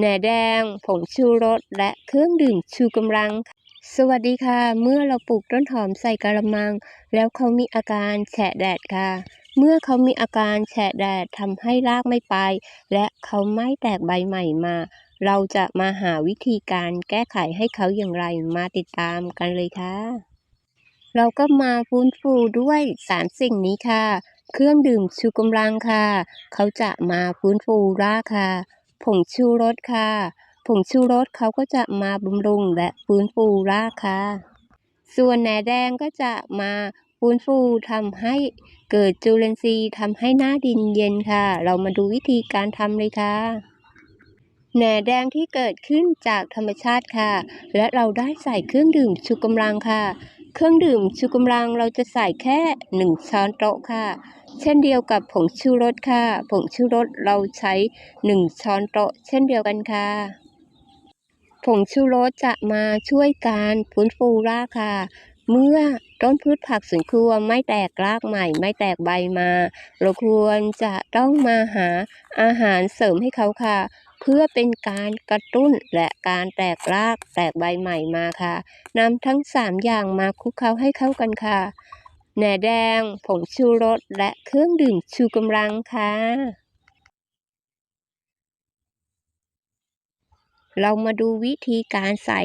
แหน่แดง ผงชูรส และเครื่องดื่มชูกำลัง สวัสดีค่ะ เมื่อเราปลูกต้นหอมใส่กระมัง แล้วเขามีอาการแฉะแดดค่ะ เมื่อเขามีอาการแฉะแดดทำให้รากไม่ไป และเขาไม่แตกใบใหม่มา เราจะมาหาวิธีการแก้ไขให้เขาอย่างไรมาติดตามกันเลยค่ะ เราก็มาฟื้นฟูด้วยสามสิ่งนี้ค่ะ เครื่องดื่มชูกำลังค่ะ เขาจะมาฟื้นฟูรากค่ะ ผงชูรสค่ะ ผงชูรสเขาก็จะมาบำรุงและฟื้นฟูรากค่ะ ส่วนแหนแดงก็จะมาฟื้นฟูทำให้เกิดจุลินทรีย์ทำให้หน้าดินเย็นค่ะ เรามาดูวิธีการทำเลยค่ะแหน่แดงที่เกิดขึ้นจากธรรมชาติค่ะ และเราได้ใส่เครื่องดื่มชูกำลังค่ะ เครื่องดื่มชูกำลังเราจะใส่แค่หนึ่งช้อนโต๊ะค่ะ เช่นเดียวกับผงชูรสค่ะ ผงชูรสเราใช้หนึ่งช้อนโต๊ะ เช่นเดียวกันค่ะ ผงชูรสจะมาช่วยการฟื้นฟูรากค่ะ เมื่อต้นพืชผักสวนครัวไม่แตกรากใหม่ ไม่แตกใบมา เราควรจะต้องมาหาอาหารเสริมให้เขาค่ะ เพื่อเป็นการกระตุ้นและการแตกรากแตกใบใหม่มาค่ะนำทั้งสามอย่างมาคลุกเคล้าให้เข้ากันค่ะ แหน่แดง ผงชูรส และเครื่องดื่มชูกำลังค่ะ เรามาดูวิธีการใส่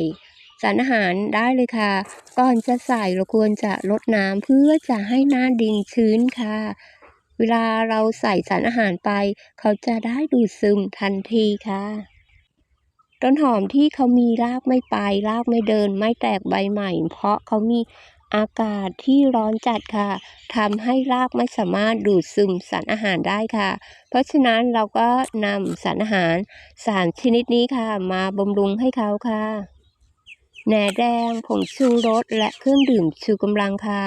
สารอาหารได้เลยค่ะ ก่อนจะใส่เราควรจะลดน้ำเพื่อจะให้หน้าดินชื้นค่ะ เวลาเราใส่สารอาหารไป เขาจะได้ดูดซึมทันทีค่ะต้นหอมที่เขามีรากไม่ไปรากไม่เดิน ไม่แตกใบใหม่ เพราะเขามี อากาศที่ร้อนจัดค่ะทำให้รากไม่สามารถดูดซึมสารอาหารได้ค่ะ เพราะฉะนั้นเราก็นำสารอาหารสามชนิดนี้ค่ะ มาบำรุงให้เขาค่ะแหน่แดงผงชูรสและเครื่องดื่มชูกำลังค่ะ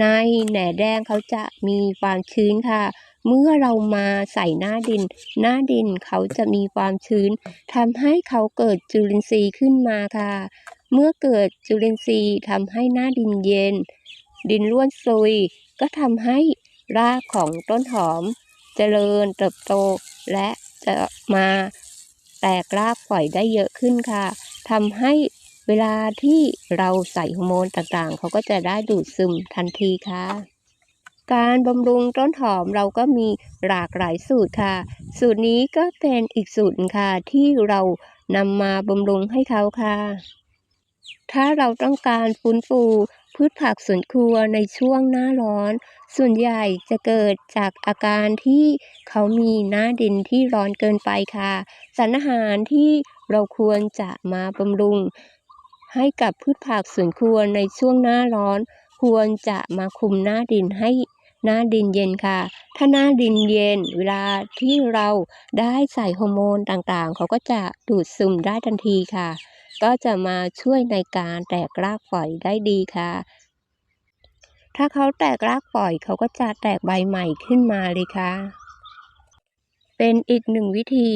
ในแหน่แดงเขาจะมีความชื้นค่ะ เมื่อเรามาใส่หน้าดิน หน้าดินเขาจะมีความชื้นทำให้เขาเกิดจุลินทรีย์ขึ้นมาค่ะ เมื่อเกิดจุลินทรีย์ทำให้หน้าดินเย็น ดินร่วนซุย ก็ทำให้รากของต้นหอม เจริญเติบโต และจะมาแตกรากปล่อยได้เยอะขึ้นค่ะทำให้เวลาที่เราใส่ฮอร์โมนต่างๆ เขาก็จะได้ดูดซึมทันทีค่ะ การบำรุงต้นหอมเราก็มีหลากหลายสูตรค่ะ สูตรนี้ก็เป็นอีกสูตรค่ะที่เรานำมาบำรุงให้เขาค่ะ ถ้าเราต้องการฟื้นฟูพืชผักสวนครัวในช่วงหน้าร้อน ส่วนใหญ่จะเกิดจากอาการที่เขามีหน้าดินที่ร้อนเกินไปค่ะสารอาหารที่เราควรจะมาบำรุง ให้กับพืชผักสวนครัวในช่วงหน้าร้อน ควรจะมาคุมหน้าดินให้ หน้าดินเย็นค่ะ ถ้าหน้าดินเย็น เวลาที่เราได้ใส่ฮอร์โมนต่างๆ เขาก็จะดูดซึมได้ทันทีค่ะ ก็จะมาช่วยในการแตกรากฝอยได้ดีค่ะ ถ้าเขาแตกรากฝอยเขาก็จะแตกใบใหม่ขึ้นมาเลยค่ะ เป็นอีกหนึ่งวิธี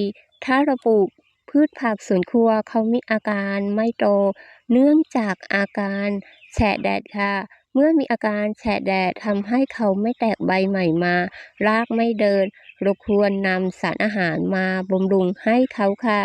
ถ้าเราปลูกพืชผักสวนครัวเขามีอาการไม่โต เนื่องจากอาการแฉะแดดค่ะ เมื่อมีอาการแฉะแดดทำให้เขาไม่แตกใบใหม่มา รากไม่เดินเราควรนำสารอาหารมาบำรุงให้เขาค่ะ